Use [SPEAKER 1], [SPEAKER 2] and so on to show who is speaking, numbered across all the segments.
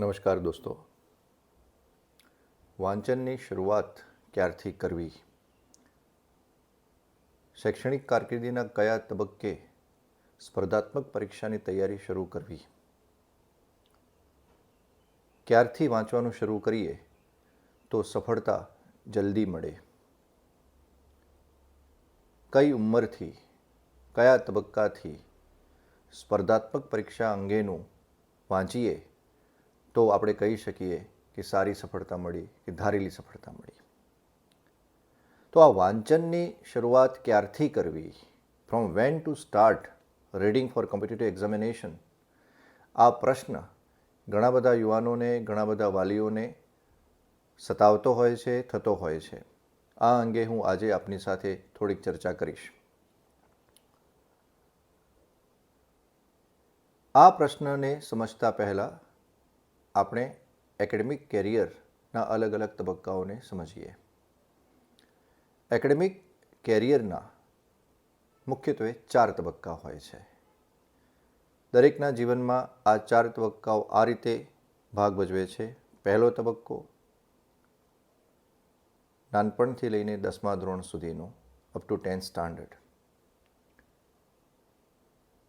[SPEAKER 1] નમસ્કાર દોસ્તો. વાંચનની શરૂઆત ક્યારથી કરવી? શૈક્ષણિક કારકિર્દીના કયા તબક્કે સ્પર્ધાત્મક પરીક્ષાની તૈયારી શરૂ કરવી? ક્યારથી વાંચવાનું શરૂ કરીએ તો સફળતા જલ્દી મળે. કઈ ઉંમરથી, કયા તબક્કાથી સ્પર્ધાત્મક પરીક્ષા અંગેનું વાંચીએ તો આપણે કહી શકીએ કે સારી સફળતા મળી, કે ધારેલી સફળતા મળી. તો આ વાંચનની શરૂઆત ક્યારથી કરવી? From when to start reading for competitive examination આ પ્રશ્ન ઘણા બધા યુવાનોને, ઘણા બધા વાલીઓને સતાવતો હોય છે, થતો હોય છે. આ અંગે હું આજે આપની સાથે થોડીક ચર્ચા કરીશ. આ પ્રશ્નને સમજતા પહેલાં આપણે એકેડેમિક કેરિયરના અલગ અલગ તબક્કાઓને સમજીએ. એકેડેમિક કેરિયરના મુખ્યત્વે ચાર તબક્કા હોય છે. દરેકના જીવનમાં આ ચાર તબક્કાઓ આ રીતે ભાગ ભજવે છે. પહેલો તબક્કો નાનપણથી લઈને દસમા ધોરણ સુધીનો up to tenth standard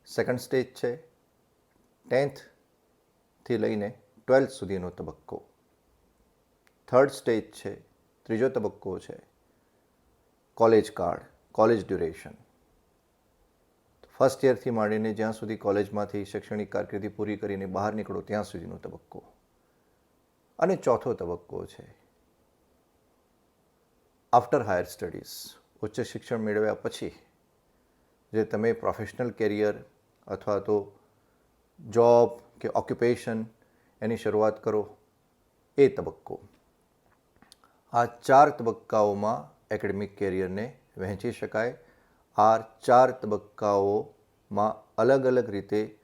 [SPEAKER 1] second stage છે. ટેન્થથી લઈને ટ્વેલ્થ સુધીનો તબક્કો. થર્ડ સ્ટેજ છે, ત્રીજો તબક્કો છે, college card college duration. First યરથી માંડીને જ્યાં સુધી કોલેજમાંથી શૈક્ષણિક કારકિર્દી પૂરી કરીને બહાર નીકળો, ત્યાં સુધીનો તબક્કો. અને ચોથો તબક્કો છે આફ્ટર હાયર સ્ટડીઝ ઉચ્ચ શિક્ષણ મેળવ્યા પછી, જે તમે પ્રોફેશનલ કેરિયર અથવા તો જોબ કે ઓક્યુપેશન એની શરૂઆત કરો. એ તબક્કો. આ ચાર તબક્કાઓમાં એકેડેમિક કેરિયરને વહેંચી શકાય. આ ચાર તબક્કાઓમાં અલગ અલગ રીતે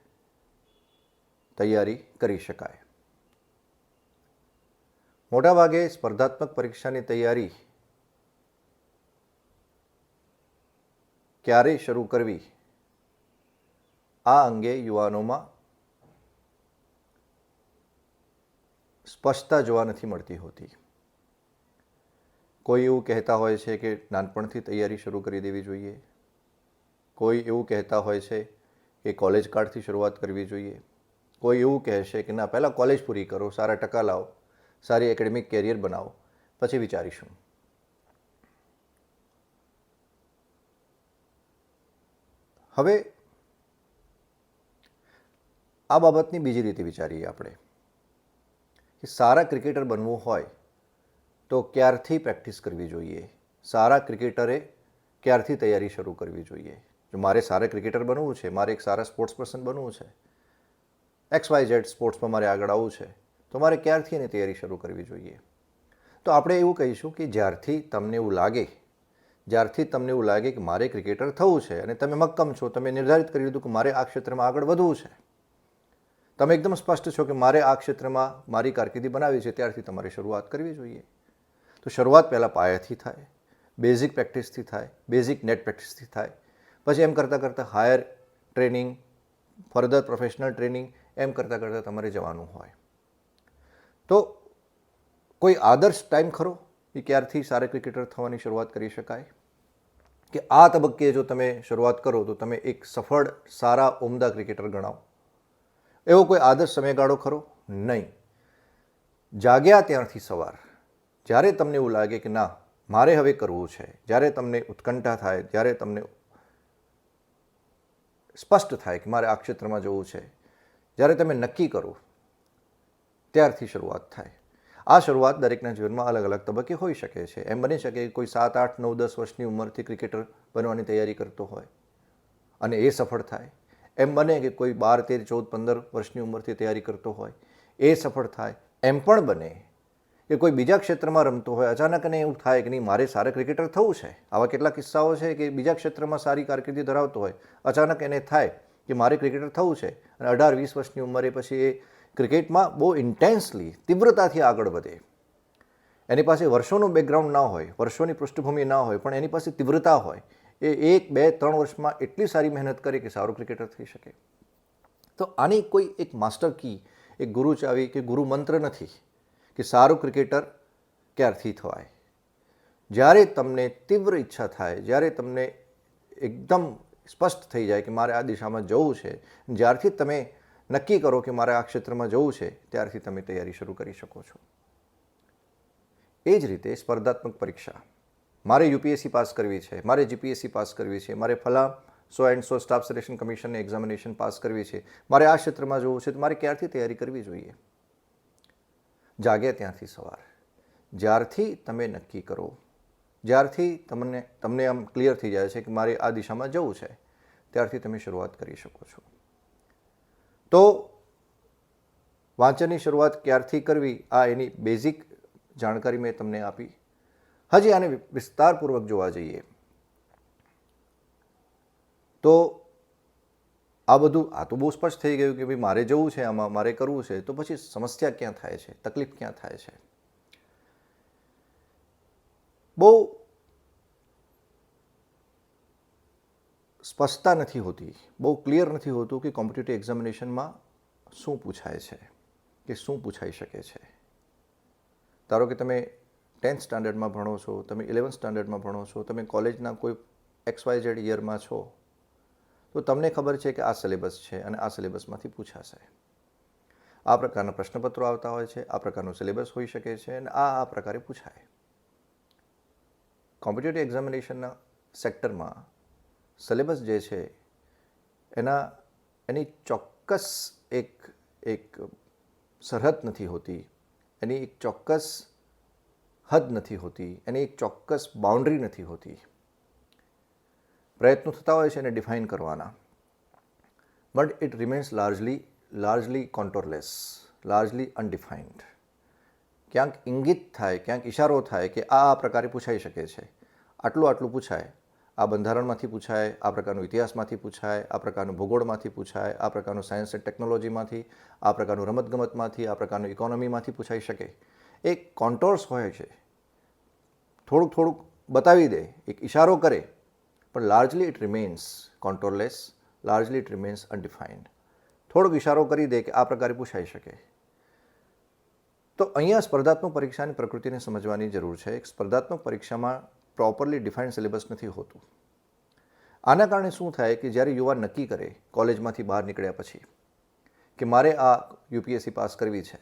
[SPEAKER 1] તૈયારી કરી શકાય. મોટાભાગે સ્પર્ધાત્મક પરીક્ષાની તૈયારી ક્યારે શરૂ કરવી આ અંગે યુવાનોમાં સ્પષ્ટતા જોવા નથી મળતી હોતી. કોઈ એવું કહેતા હોય છે કે નાનપણથી તૈયારી શરૂ કરી દેવી જોઈએ. કોઈ એવું કહેતા હોય છે કે કોલેજ કાર્ડથી શરૂઆત કરવી જોઈએ. કોઈ એવું કહેશે કે ના, પહેલાં કોલેજ પૂરી કરો, સારા ટકા લાવો, સારી એકેડેમિક કેરિયર બનાવો, પછી વિચારીશું. હવે આ બાબતની બીજી રીતે વિચારીએ આપણે. કે સારા ક્રિકેટર બનવું હોય તો ક્યારથી પ્રેક્ટિસ કરવી જોઈએ? સારા ક્રિકેટરે ક્યારથી તૈયારી શરૂ કરવી જોઈએ? જો મારે સારા ક્રિકેટર બનવું છે, મારે એક સારા સ્પોર્ટ્સ પર્સન બનવું છે, એક્સ વાય ઝેડ સ્પોર્ટ્સમાં મારે આગળ આવવું છે, તો મારે ક્યારથી એની તૈયારી શરૂ કરવી જોઈએ? તો આપણે એવું કહીશું કે જ્યારથી તમને એવું લાગે, જ્યારથી તમને એવું લાગે કે મારે ક્રિકેટર થવું છે અને તમે મક્કમ છો, તમે નિર્ધારિત કરી લીધું કે મારે આ ક્ષેત્રમાં આગળ વધવું છે તમે એકદમ સ્પષ્ટ છો કે મારે આ ક્ષેત્રમાં મારી કારકિર્દી બનાવી છે, ત્યારથી તમારે શરૂઆત કરવી જોઈએ. તો શરૂઆત પહેલાં પાયાથી થાય બેઝિક પ્રેક્ટિસથી થાય બેઝિક નેટ પ્રેક્ટિસથી થાય. પછી એમ કરતાં કરતાં higher training further professional training એમ કરતાં કરતાં તમારે જવાનું હોય. તો કોઈ આદર્શ ટાઈમ ખરો કે ક્યારથી સારા ક્રિકેટર થવાની શરૂઆત કરી શકાય? કે આ તબક્કે જો તમે શરૂઆત કરો તો તમે એક સફળ, સારા, ઉમદા ક્રિકેટર ગણાવો. એવો કોઈ આદર્શ સમયગાળો ખરો? નહીં. જાગ્યા ત્યારથી સવાર. જ્યારે તમને એવું લાગે કે ના, મારે હવે કરવું છે, જ્યારે તમને ઉત્કંઠા થાય, જ્યારે તમને સ્પષ્ટ થાય કે મારે આ ક્ષેત્રમાં જવું છે, જ્યારે તમે નક્કી કરો, ત્યારથી શરૂઆત થાય. આ શરૂઆત દરેકના જીવનમાં અલગ અલગ તબક્કે હોઈ શકે છે. એમ બની શકે કે કોઈ સાત, આઠ, નવ, દસ વર્ષની ઉંમરથી ક્રિકેટર બનવાની તૈયારી કરતો હોય અને એ સફળ થાય. એમ બને કે કોઈ બાર તેર ચૌદ પંદર વર્ષની ઉંમરથી તૈયારી કરતો હોય, એ સફળ થાય, એમ પણ બને કે કોઈ બીજા ક્ષેત્રમાં રમતો હોય, અચાનક એને એવું થાય કે નહીં, મારે સારા ક્રિકેટર થવું છે. આવા કેટલા કિસ્સાઓ છે કે બીજા ક્ષેત્રમાં સારી કારકિર્દી ધરાવતો હોય, અચાનક એને થાય કે મારે ક્રિકેટર થવું છે અને અઢાર વીસ વર્ષની ઉંમરે પછી એ ક્રિકેટમાં બહુ ઇન્ટેન્સલી તીવ્રતાથી આગળ વધે. એની પાસે વર્ષોનું બેકગ્રાઉન્ડ ના હોય, વર્ષોની પૃષ્ઠભૂમિ ના હોય, પણ એની પાસે તીવ્રતા હોય એ એક, બે, ત્રણ વર્ષમાં એટલી સારી મહેનત કરે કે સારો ક્રિકેટર થઈ શકે. તો આની કોઈ એક માસ્ટર કી, એક ગુરુ ચાવી કે ગુરુ મંત્ર નથી કે સારું ક્રિકેટર ક્યારથી થવાય? જ્યારે તમને તીવ્ર ઈચ્છા થાય, જ્યારે તમને એકદમ સ્પષ્ટ થઈ જાય કે મારે આ દિશામાં જવું છે, જ્યારથી તમે નક્કી કરો કે મારે આ ક્ષેત્રમાં જવું છે, ત્યારથી તમે તૈયારી શરૂ કરી શકો છો. એ જ રીતે સ્પર્ધાત્મક પરીક્ષા. મારે યુપીએસસી પાસ કરવી છે, મારે જીપીએસસી પાસ કરવી છે, મારે ફલા so and so staff selection કમિશનની examination pass કરવી છે, મારે આ ક્ષેત્રમાં જવું છે, તો મારે ક્યારથી તૈયારી કરવી જોઈએ? જાગ્યા ત્યાંથી સવાર. જ્યારથી તમે નક્કી કરો, જ્યારથી તમને તમને આમ ક્લિયર થઈ જાય છે કે મારે આ દિશામાં જવું છે, ત્યારથી તમે શરૂઆત કરી શકો છો. તો વાંચનની શરૂઆત ક્યારથી કરવી, આ એની બેઝિક જાણકારી મેં તમને આપી. હજી આને વિસ્તારપૂર્વક જોવા જઈએ. તો આ બધું, આ તો બહુ સ્પષ્ટ થઈ ગયું કે ભાઈ મારે જવું છે, આમાં મારે કરવું છે, તો પછી સમસ્યા ક્યાં થાય છે, તકલીફ ક્યાં થાય છે? બહુ સ્પષ્ટતા નથી હોતી, બહુ ક્લિયર નથી હોતું કે કોમ્પિટિટિવ એક્ઝામિનેશનમાં શું પૂછાય છે, કે શું પૂછાઈ શકે છે. ધારો કે તમે ટેન્થ સ્ટાન્ડર્ડમાં ભણો છો, તમે ઇલેવન્થ સ્ટાન્ડર્ડમાં ભણો છો, તમે કોલેજના કોઈ એક્સ વાય ઝેડ યરમાં છો, તો તમને ખબર છે કે આ સિલેબસ છે અને આ સિલેબસમાંથી પૂછાશે. આ પ્રકારના પ્રશ્નપત્રો આવતા હોય છે, આ પ્રકારનું સિલેબસ હોઈ શકે છે અને આ આ પ્રકારે પૂછાય. કોમ્પિટેટિવ એક્ઝામિનેશનના સેક્ટરમાં સિલેબસ જે છે, એના, એની ચોક્કસ એક એક સરહદ નથી હોતી. એની એક ચોક્કસ હદ નથી હોતી, એની એક ચોક્કસ બાઉન્ડ્રી નથી હોતી. પ્રયત્નો થતા હોય છે એને ડિફાઇન કરવાના. But it remains largely largely contourless largely undefined ક્યાંક ઇંગિત થાય, ક્યાંક ઇશારો થાય કે આ આ પ્રકારે પૂછાઈ શકે છે. આટલું આટલું પૂછાય. આ બંધારણમાંથી પૂછાય, આ પ્રકારનું ઇતિહાસમાંથી પૂછાય, આ પ્રકારનું ભૂગોળમાંથી પૂછાય, આ પ્રકારનું સાયન્સ એન્ડ ટેકનોલોજીમાંથી આ પ્રકારનું રમતગમતમાંથી, આ પ્રકારનું ઇકોનોમીમાંથી પૂછાઈ શકે. એક કોન્ટોર્સ હોય છે. થોડુંક થોડુંક બતાવી દે, એક ઇશારો કરે, પણ largely it remains contourless largely it remains undefined થોડોક ઇશારો કરી દે કે આ પ્રકારે પૂછાઈ શકે. તો અહીંયા સ્પર્ધાત્મક પરીક્ષાની પ્રકૃતિને સમજવાની જરૂર છે. એક સ્પર્ધાત્મક પરીક્ષામાં પ્રોપરલી ડિફાઇન્ડ સિલેબસ નથી હોતું. આના કારણે શું થાય કે જ્યારે યુવાન નક્કી કરે કોલેજમાંથી બહાર નીકળ્યા પછી કે મારે આ યુપીએસસી પાસ કરવી છે,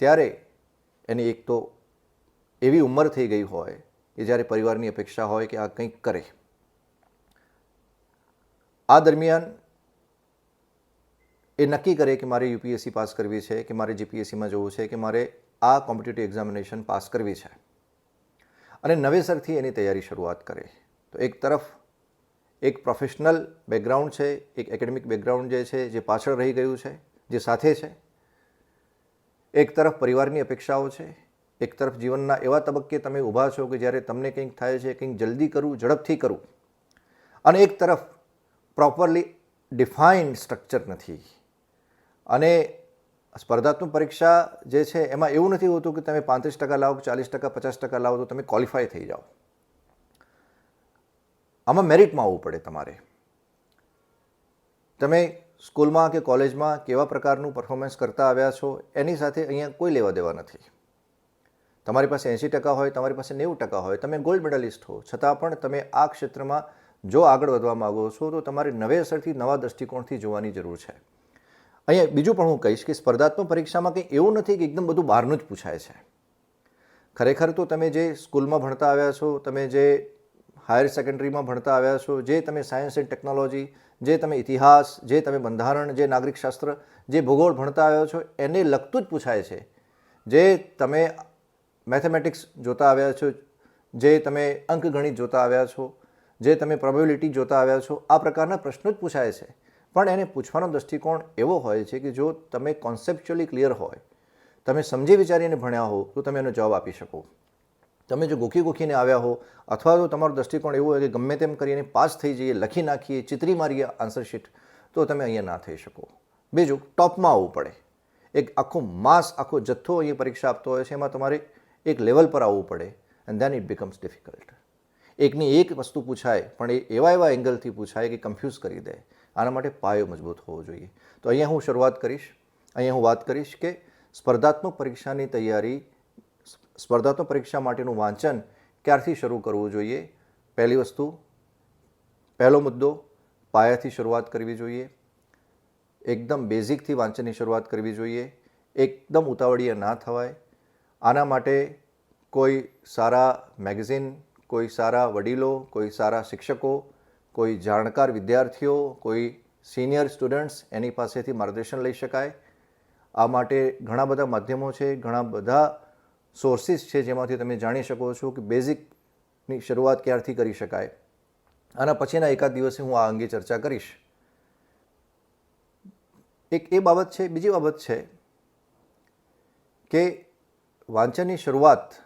[SPEAKER 1] ત્યારે એની એક તો એવી ઉંમર થઈ ગઈ હોય કે જ્યારે પરિવારની અપેક્ષા હોય કે આ કંઈક કરે. આ દરમિયાન એ નક્કી કરે કે મારે યુપીએસસી પાસ કરવી છે, કે મારે જીપીએસસીમાં જવું છે, કે મારે આ કોમ્પિટિટિવ એક્ઝામિનેશન પાસ કરવી છે. અને નવેસરથી એની તૈયારી શરૂઆત કરે. તો એક તરફ એક પ્રોફેશનલ બેકગ્રાઉન્ડ છે, એક એકેડેમિક બેકગ્રાઉન્ડ જે છે, જે પાછળ રહી ગયું છે, જે સાથે છે એક તરફ પરિવારની અપેક્ષાઓ છે, એક તરફ જીવનના એવા તબક્કે તમે ઊભા છો કે જ્યારે તમને કંઈક થાય છે, કંઈક જલ્દી કરવું, ઝડપથી કરવું. અને એક તરફ પ્રોપરલી ડિફાઇન્ડ સ્ટ્રક્ચર નથી. અને સ્પર્ધાત્મક પરીક્ષા જે છે, એમાં એવું નથી હોતું કે તમે પાંત્રીસ ટકા લાવો ચાલીસ ટકા, પચાસ ટકા લાવો તો તમે ક્વોલિફાય થઈ જાઓ. આમાં મેરિટમાં આવવું પડે તમારે. તમે સ્કૂલમાં કે કોલેજમાં કેવા પ્રકારનું પરફોર્મન્સ કરતા આવ્યા છો, એની સાથે અહીંયા કોઈ લેવા દેવા નથી. તમારી પાસે એંસી ટકા હોય, તમારી પાસે નેવું ટકા હોય, તમે ગોલ્ડ મેડલિસ્ટ હો, છતાં પણ તમે આ ક્ષેત્રમાં જો આગળ વધવા માગો છો, તો તમારે નવેસરથી નવા દૃષ્ટિકોણથી જોવાની જરૂર છે. અહીંયા બીજું પણ હું કહીશ કે સ્પર્ધાત્મક પરીક્ષામાં કંઈ એવું નથી કે એકદમ બધું બહારનું જ પૂછાય છે. ખરેખર તો તમે જે સ્કૂલમાં ભણતા આવ્યા છો, તમે જે હાયર સેકન્ડરીમાં ભણતા આવ્યા છો, જે તમે સાયન્સ એન્ડ ટેકનોલોજી, જે તમે ઇતિહાસ, જે તમે બંધારણ, જે નાગરિકશાસ્ત્ર જે ભૂગોળ ભણતા આવ્યા છો, એને લગતું જ પૂછાય છે. જે તમે મેથેમેટિક્સ જોતા આવ્યા છો, જે તમે અંકગણિત જોતા આવ્યા છો, જે તમે પ્રોબેબિલિટી જોતા આવ્યા છો, આ પ્રકારના પ્રશ્નો જ પૂછાય છે. પણ એને પૂછવાનો દૃષ્ટિકોણ એવો હોય છે કે જો તમે કોન્સેપ્ચ્યુઅલી ક્લિયર હોય, તમે સમજી વિચારીને ભણ્યા હો, તો તમે એનો જવાબ આપી શકો. તમે જો ગોખી ગોખીને આવ્યા હો, અથવા તો તમારો દૃષ્ટિકોણ એવો હોય કે ગમે તેમ કરીને પાસ થઈ જઈએ, લખી નાખીએ, ચિત્રી મારીએ આન્સર શીટ તો તમે અહીંયા ના થઈ શકો. બીજું, ટોપમાં આવવું પડે. એક આખો માસ, આખો જથ્થો અહીંયા પરીક્ષા આપતો હોય છે, એમાં તમારે એક લેવલ પર આવવું પડે and then it becomes difficult એકની એક વસ્તુ પૂછાય, પણ એ એવા એવા એંગલથી પૂછાય કે કન્ફ્યુઝ કરી દે. આના માટે પાયો મજબૂત હોવો જોઈએ. તો અહીંયા હું શરૂઆત કરીશ. અહીંયા હું વાત કરીશ કે સ્પર્ધાત્મક પરીક્ષાની તૈયારી સ્પર્ધાત્મક પરીક્ષા માટેનું વાંચન ક્યારથી શરૂ કરવું જોઈએ? પહેલી વસ્તુ, પહેલો મુદ્દો, પાયાથી શરૂઆત કરવી જોઈએ. એકદમ બેઝિકથી વાંચનની શરૂઆત કરવી જોઈએ. એકદમ ઉતાવળીએ ના થવાય. આના માટે કોઈ સારા મેગઝિન, કોઈ સારા વડીલો, કોઈ સારા શિક્ષકો, કોઈ જાણકાર વિદ્યાર્થીઓ, કોઈ સિનિયર સ્ટુડન્ટ્સ એની પાસેથી માર્ગદર્શન લઈ શકાય. આ માટે ઘણા બધા માધ્યમો છે, ઘણા બધા સોર્સિસ છે જેમાંથી તમે જાણી શકો છો કે બેઝિકની શરૂઆત ક્યારથી કરી શકાય. આના પછીના એકાદ દિવસે હું આ અંગે ચર્ચા કરીશ. એક એ બાબત છે, બીજી બાબત છે કે વાંચનની શરૂઆત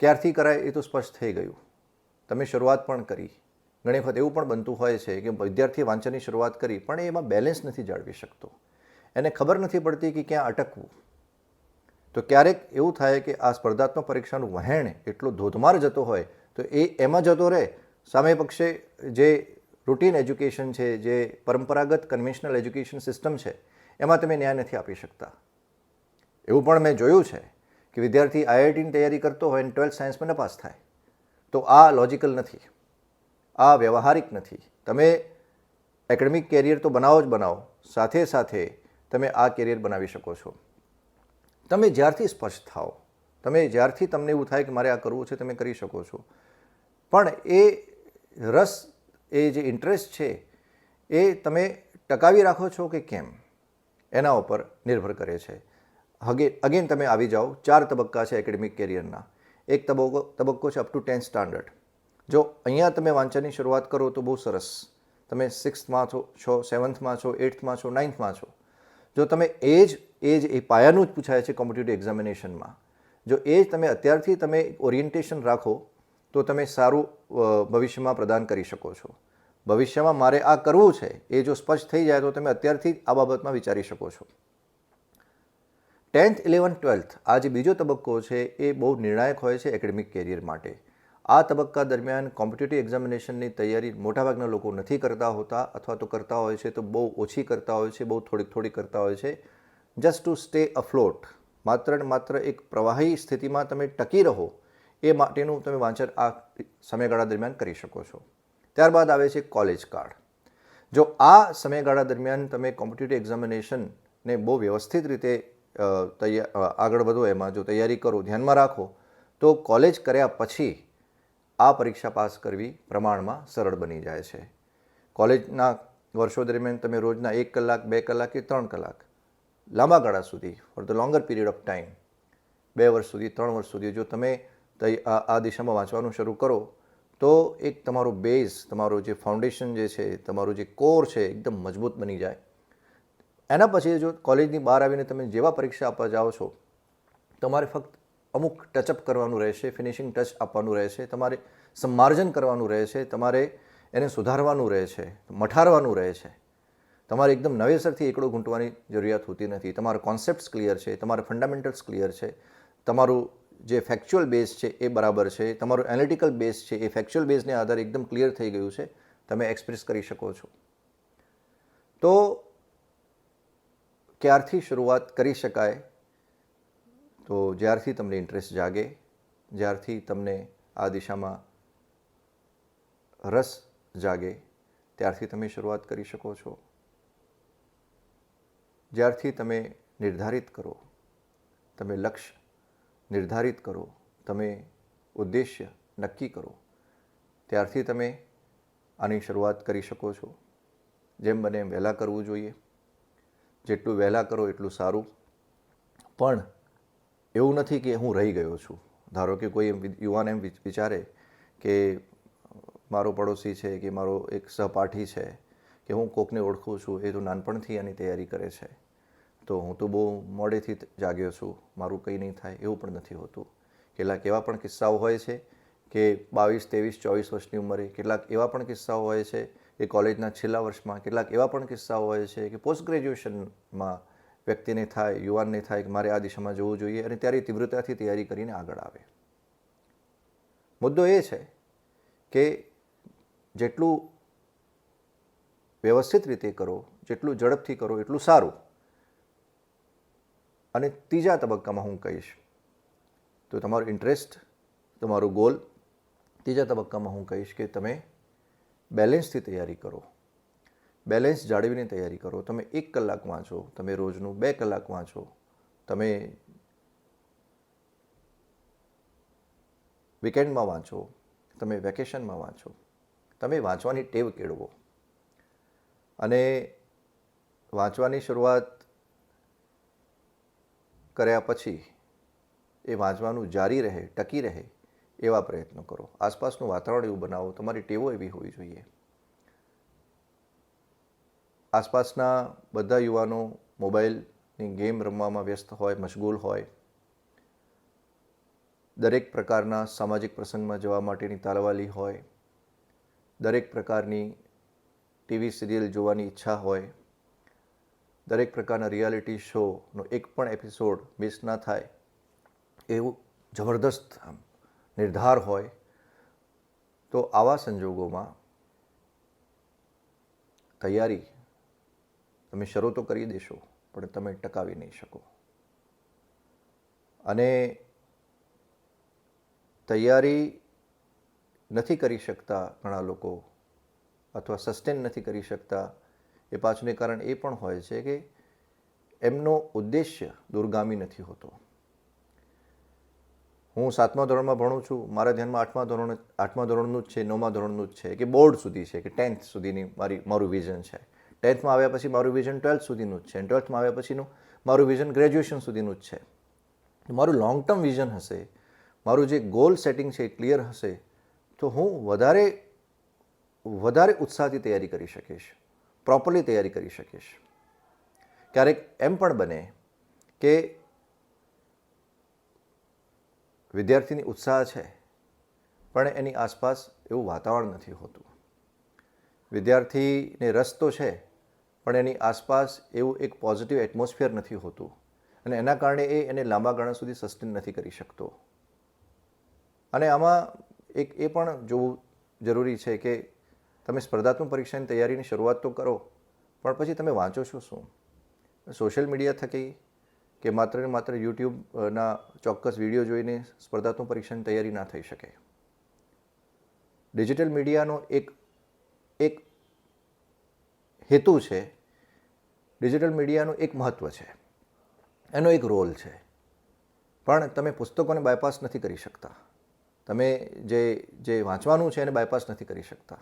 [SPEAKER 1] ક્યારથી કરાય એ તો સ્પષ્ટ થઈ ગયું. તમે શરૂઆત પણ કરી. ઘણી વખત એવું પણ બનતું હોય છે કે વિદ્યાર્થી વાંચનની શરૂઆત કરી પણ એમાં બેલેન્સ નથી જાળવી શકતો. એને ખબર નથી પડતી કે ક્યાં અટકવું. તો ક્યારેક એવું થાય કે આ સ્પર્ધાત્મક પરીક્ષાનું વહેણ એટલો ધોધમાર જતો હોય, તો એ એમાં જતો રહે. સામે પક્ષે જે રૂટીન એજ્યુકેશન છે, જે પરંપરાગત કન્વેન્શનલ એજ્યુકેશન સિસ્ટમ છે, એમાં તમે ન્યાય નથી આપી શકતા. એવું પણ મેં જોયું છે કે વિદ્યાર્થી આઈઆઈટીની તૈયારી કરતો હોય અને ટ્વેલ્થ સાયન્સમાં નપાસ થાય, તો આ લોજિકલ નથી. આ વ્યવહારિક નથી. તમે એકેડેમિક કેરિયર તો બનાવો જ બનાવો. સાથે સાથે તમે આ કેરિયર બનાવી શકો છો. તમે જ્યારથી સ્પષ્ટ થાઓ, તમે જ્યારથી તમને એવું થાય કે મારે આ કરવું છે, તમે કરી શકો છો. પણ એ રસ, એ જે ઇન્ટરેસ્ટ છે, એ તમે ટકાવી રાખો છો કે કેમ? એના ઉપર નિર્ભર કરે છે. હગે, અગેન તમે આવી જાઓ, ચાર તબક્કા છે એકેડેમિક કેરિયરના એક તબક્કો તબક્કો છે અપ ટુ ટેન્થ સ્ટાન્ડર્ડ જો અહીંયા તમે વાંચનની શરૂઆત કરો તો બહુ સરસ. તમે સિક્સ્થમાં છો છો સેવન્થમાં છો એઇથમાં છો નાઇન્થમાં છો. જો તમે એ જ એ જ એ પાયાનું જ પૂછાય છે કોમ્પિટિટિવ એક્ઝામિનેશનમાં, જો એ જ તમે અત્યારથી તમે ઓરિએન્ટેશન રાખો, તો તમે સારું ભવિષ્યમાં પ્રદાન કરી શકો છો. ભવિષ્યમાં મારે આ કરવું છે, એ જો સ્પષ્ટ થઈ જાય તો તમે અત્યારથી આ બાબતમાં વિચારી શકો છો. ટેન્થ ઇલેવન ટ્વેલ્થ આ જે બીજો તબક્કો છે, એ બહુ નિર્ણાયક હોય છે એકેડેમિક કેરિયર માટે. આ તબક્કા દરમિયાન કોમ્પિટિટિવ એક્ઝામિનેશનની તૈયારી મોટાભાગના લોકો નથી કરતા હોતા અથવા તો કરતા હોય છે તો બહુ ઓછી કરતા હોય છે, બહુ થોડીક થોડી કરતા હોય છે. જસ્ટ ટુ સ્ટે અફ્લોટ માત્ર ને માત્ર એક પ્રવાહી સ્થિતિમાં તમે ટકી રહો, એ માટેનું તમે વાંચન આ સમયગાળા દરમિયાન કરી શકો છો. ત્યારબાદ આવે છે કોલેજ કાળ જો આ સમયગાળા દરમિયાન તમે કોમ્પિટિટિવ એક્ઝામિનેશનને બહુ વ્યવસ્થિત રીતે તૈયાર આગળ વધો, એમાં જો તૈયારી કરો, ધ્યાનમાં રાખો, તો કોલેજ કર્યા પછી આ પરીક્ષા પાસ કરવી પ્રમાણમાં સરળ બની જાય છે. કોલેજના વર્ષો દરમિયાન તમે રોજના એક કલાક, બે કલાક કે ત્રણ કલાક લાંબા ગાળા સુધી for the longer period of time બે વર્ષ સુધી, ત્રણ વર્ષ સુધી જો તમે આ દિશામાં વાંચવાનું શરૂ કરો, તો એક તમારો બેઝ તમારો જે ફાઉન્ડેશન જે છે, તમારું જે કોર છે, એકદમ મજબૂત બની જાય. એના પછી જો કોલેજની બહાર આવીને તમે જેવા પરીક્ષા આપવા જાઓ છો, તમારે ફક્ત અમુક ટચઅપ કરવાનું રહેશે ફિનિશિંગ ટચ આપવાનું રહેશે, તમારે સંમાર્જન કરવાનું રહેશે, તમારે એને સુધારવાનું રહે છે મઠારવાનું રહે છે તમારે એકદમ નવેસરથી એકડો ઘૂંટવાની જરૂરિયાત હોતી નથી. તમારો કોન્સેપ્ટ્સ ક્લિયર છે, તમારા ફંડામેન્ટલ્સ ક્લિયર છે, તમારું જે ફેક્ચ્યુઅલ બેઝ છે એ બરાબર છે, તમારું એનાલિટિકલ બેઝ છે એ ફેક્ચ્યુઅલ બેઝને આધારે એકદમ ક્લિયર થઈ ગયું છે, તમે એક્સપ્રેસ કરી શકો છો. તો, ક્યારથી શરૂઆત કરી શકાય? તો જ્યારથી તમને ઇન્ટરેસ્ટ જાગે, જ્યારથી તમને આ દિશામાં રસ જાગે, ત્યારથી તમે શરૂઆત કરી શકો છો. જ્યારથી તમે નિર્ધારિત કરો, તમે લક્ષ્ય નિર્ધારિત કરો, તમે ઉદ્દેશ્ય નક્કી કરો, ત્યારથી તમે આની શરૂઆત કરી શકો છો. જેમ બને એમ વહેલા કરવું જોઈએ. જેટલું વહેલા કરો એટલું સારું. પણ એવું નથી કે હું રહી ગયો છું. ધારો કે કોઈ એમ યુવાન એમ વિચારે કે મારો પડોશી છે કે મારો એક સહપાઠી છે કે હું કોકને ઓળખું છું, એ તો નાનપણથી આની તૈયારી કરે છે. તો હું તો બહુ મોડેથી જાગ્યો છું. મારું કંઈ નહીં થાય એવું પણ નથી હોતું. કેટલાક એવા પણ કિસ્સાઓ હોય છે કે બાવીસ, ત્રેવીસ, ચોવીસ વર્ષની ઉંમરે કેટલાક એવા પણ કિસ્સાઓ હોય છે કે કોલેજના છેલ્લા વર્ષમાં, કેટલાક એવા પણ કિસ્સાઓ હોય છે કે પોસ્ટ ગ્રેજ્યુએશનમાં વ્યક્તિને થાય, યુવાનને થાય કે મારે આ દિશામાં જવું જોઈએ અને ત્યારે તીવ્રતાથી તૈયારી કરીને આગળ આવે. મુદ્દો એ છે કે જેટલું વ્યવસ્થિત રીતે કરો, જેટલું ઝડપથી કરો, એટલું સારું. અને ત્રીજા તબક્કામાં હું કહીશ, તો તમારો ઇન્ટરેસ્ટ તમારો ગોલ ત્રીજા તબક્કામાં હું કહીશ કે તમે બેલેન્સથી તૈયારી કરો. બેલેન્સ જાળવીને તૈયારી કરો. તમે એક કલાક વાંચો, તમે રોજનું બે કલાક વાંચો, તમે વીકેન્ડમાં વાંચો, તમે વેકેશનમાં વાંચો, તમે વાંચવાની ટેવ કેળવો. અને વાંચવાની શરૂઆત કર્યા પછી એ વાંચવાનું જારી રહે, ટકી રહે એવા પ્રયત્નો કરો. આસપાસનું વાતાવરણ એવું બનાવો, તમારી ટેવો એવી હોવી જોઈએ. આસપાસના બધા યુવાનો મોબાઈલની ગેમ રમવામાં વ્યસ્ત હોય, મશગુલ હોય, દરેક પ્રકારના સામાજિક પ્રસંગમાં જવા માટેની તાલવાલી હોય, દરેક પ્રકારની ટીવી સિરિયલ જોવાની ઈચ્છા હોય, દરેક પ્રકારના રિયાલિટી શોનો એક પણ એપિસોડ મિસ ના થાય, એવું જબરદસ્ત નિર્ધાર હોય, તો આવા સંજોગોમાં તૈયારી તમે શરૂ તો કરી દેશો, પણ તમે ટકાવી નહીં શકો. અને તૈયારી નથી કરી શકતા ઘણા લોકો, અથવા સસ્ટેન નથી કરી શકતા. એ પાછળને કારણ એ પણ હોય છે કે એમનો ઉદ્દેશ્ય દૂરગામી નથી હોતો. હું સાતમા ધોરણમાં ભણું છું. મારા ધ્યાનમાં આઠમા ધોરણ, આઠમા ધોરણનું જ છે, નવમા ધોરણનું જ છે, કે બોર્ડ સુધી છે, કે ટેન્થ સુધીની મારી, મારું વિઝન છે. ટેન્થમાં આવ્યા પછી મારું વિઝન ટ્વેલ્થ સુધીનું જ છે. અને ટ્વેલ્થમાં આવ્યા પછીનું મારું વિઝન ગ્રેજ્યુએશન સુધીનું જ છે. મારું લોંગ ટર્મ વિઝન હશે, મારું જે ગોલ સેટિંગ છે એ ક્લિયર હશે, તો હું વધારે વધારે ઉત્સાહથી તૈયારી કરી શકીશ પ્રોપરલી તૈયારી કરી શકીશ. ક્યારેક એમ પણ બને કે વિદ્યાર્થીની ઉત્સાહ છે, પણ એની આસપાસ એવું વાતાવરણ નથી હોતું. વિદ્યાર્થીને રસ તો છે પણ એની આસપાસ એવું એક પોઝિટિવ એટમોસ્ફિયર નથી હોતું. અને એના કારણે એ એને લાંબા ગાળા સુધી સસ્ટેન નથી કરી શકતો. અને આમાં એક એ પણ જોવું જરૂરી છે કે તમે સ્પર્ધાત્મક પરીક્ષાની તૈયારીની શરૂઆત તો કરો, પણ પછી તમે વાંચો છો શું? સોશિયલ મીડિયા થકી કે માત્ર ને માત્ર યુટ્યુબના ચોક્કસ વીડિયો જોઈને સ્પર્ધાત્મક પરીક્ષાની તૈયારી ના થઈ શકે. ડિજિટલ મીડિયાનો એક એક હેતુ છે, ડિજિટલ મીડિયાનું એક મહત્ત્વ છે, એનો એક રોલ છે. પણ તમે પુસ્તકોને બાયપાસ નથી કરી શકતા. તમે જે જે વાંચવાનું છે એને બાયપાસ નથી કરી શકતા.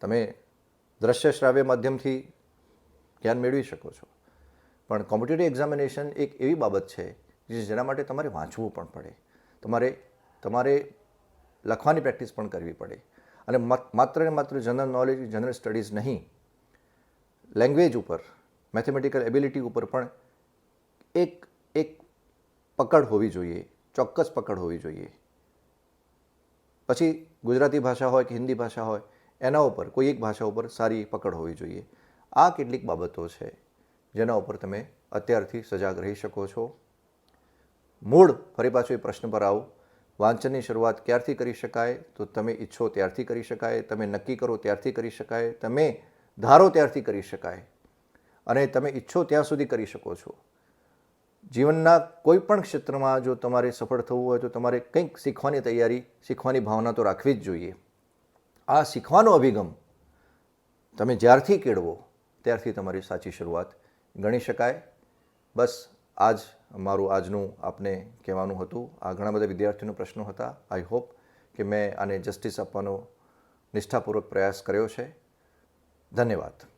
[SPEAKER 1] તમે દ્રશ્ય શ્રાવ્ય માધ્યમથી જ્ઞાન મેળવી શકો છો. પણ કોમ્પિટેટિવ એક્ઝામિનેશન એક એવી બાબત છે જે જેના માટે તમારે વાંચવું પણ પડે. તમારે તમારે લખવાની પ્રેક્ટિસ પણ કરવી પડે. અને માત્ર ને માત્ર જનરલ નોલેજ જનરલ સ્ટડીઝ નહીં લેંગ્વેજ ઉપર મેથેમેટિકલ એબિલિટી ઉપર પણ એક એક પકડ હોવી જોઈએ, ચોક્કસ પકડ હોવી જોઈએ. પછી ગુજરાતી ભાષા હોય કે હિન્દી ભાષા હોય, એના ઉપર, કોઈ એક ભાષા ઉપર સારી પકડ હોવી જોઈએ. આ કેટલીક બાબતો છે, જેના ઉપર તમે અત્યારથી સજાગ રહી શકો છો. મૂળ, ફરી પાછું એ પ્રશ્ન પર આવું. વાંચનની શરૂઆત ક્યારથી કરી શકાય? તો તમે ઈચ્છો ત્યારથી કરી શકાય, તમે નક્કી કરો ત્યારથી કરી શકાય. તમે ધારો ત્યારથી કરી શકાય. અને તમે ઈચ્છો ત્યાં સુધી કરી શકો છો. જીવનના કોઈ પણ ક્ષેત્રમાં જો તમારે સફળ થવું હોય તો તમારે કંઈક શીખવાની તૈયારી, શીખવાની ભાવના તો રાખવી જ જોઈએ. આ શીખવાનો અભિગમ તમે જ્યારથી કેળવો, ત્યારથી તમારી સાચી શરૂઆત ગણી શકાય. બસ, આજ મારું આજનું આપને કહેવાનું હતું. આ ઘણા બધા વિદ્યાર્થીઓનો પ્રશ્નો હતા. આઈ હોપ કે મેં આને જસ્ટિસ આપવાનો નિષ્ઠાપૂર્વક પ્રયાસ કર્યો છે. ધન્યવાદ